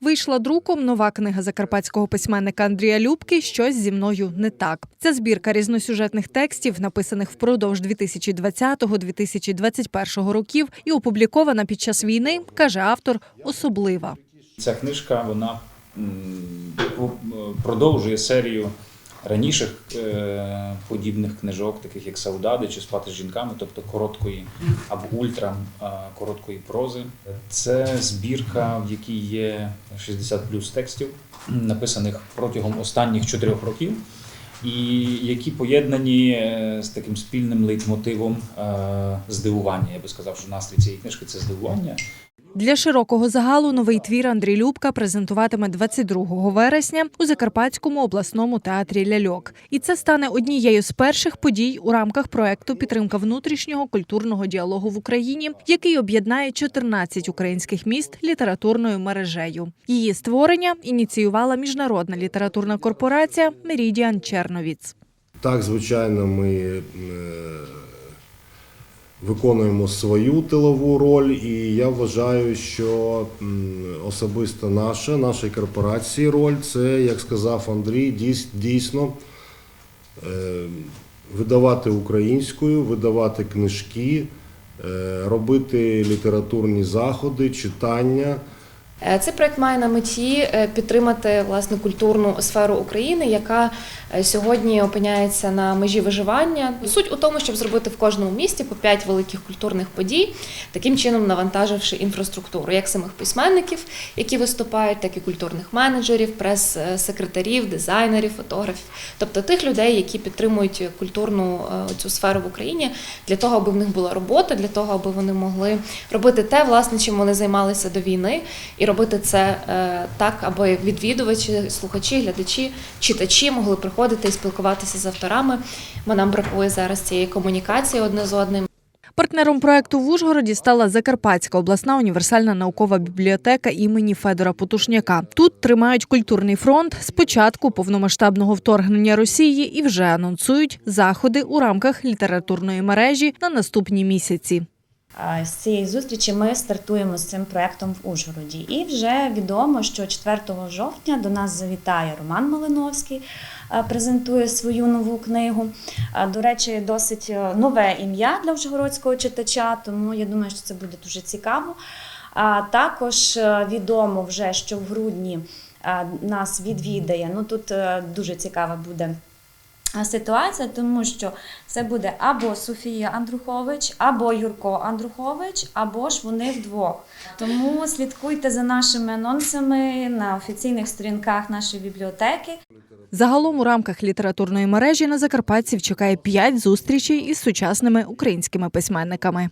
Вийшла друком нова книга закарпатського письменника Андрія Любки Щось зі мною не так. Ця збірка різносюжетних текстів, написаних впродовж 2020-2021 років, і опублікована під час війни, каже автор, особлива. Ця книжка вона продовжує серію раніших е, подібних книжок, таких як Саудади чи Спати з жінками, тобто короткої або ультра короткої прози. Це збірка, в якій є 60 плюс текстів, написаних протягом останніх чотирьох років. І які поєднані е, з таким спільним лейтмотивом е, здивування. Я би сказав, що настрій цієї книжки це здивування. Для широкого загалу новий твір Андрій Любка презентуватиме 22 вересня у Закарпатському обласному театрі Ляльок. І це стане однією з перших подій у рамках проекту Підтримка внутрішнього культурного діалогу в Україні, який об'єднає 14 українських міст літературною мережею. Її створення ініціювала міжнародна літературна корпорація Мерідіан Черновіц. Так, звичайно, ми е, виконуємо свою тилову роль, і я вважаю, що особисто наша, нашої корпорації роль це, як сказав Андрій, дійс- дійсно е, видавати українською, видавати книжки, е, робити літературні заходи, читання. Е, Цей проект має на меті е, підтримати власне культурну сферу України, яка е, сьогодні опиняється на межі виживання. Суть у тому, щоб зробити в кожному місті по п'ять великих культурних подій, таким чином навантаживши інфраструктуру, як самих письменників, які виступають, так і культурних менеджерів, прес-секретарів, дизайнерів, фотографів, тобто тих людей, які підтримують культурну цю сферу в Україні, для того, аби в них була робота, для того, аби вони могли робити те, власне, чим вони займалися до війни, і робити це е, так, аби відвідувачі, слухачі, глядачі, читачі могли приходити і спілкуватися з авторами. Бо нам бракує зараз цієї комунікації одне з одним. Партнером проекту в Ужгороді стала Закарпатська обласна універсальна наукова бібліотека імені Федора Потушняка. Тут тримають культурний фронт з початку повномасштабного вторгнення Росії і вже анонсують заходи у рамках літературної мережі на наступні місяці. З цієї зустрічі ми стартуємо з цим проектом в Ужгороді. І вже відомо, що 4 жовтня до нас завітає Роман Малиновський, презентує свою нову книгу. До речі, досить е, нове ім'я для ужгородського читача, тому я думаю, що це буде дуже цікаво. А також е, відомо вже, що в грудні нас відвідає. Ну тут е, дуже цікава буде ситуація, тому що це буде або Софія Андрухович, або Юрко Андрухович, або ж вони вдвох. Тому слідкуйте за нашими анонсами на офіційних сторінках нашої бібліотеки. Загалом у рамках літературної мережі на закарпатців чекає п'ять зустрічей із сучасними українськими письменниками.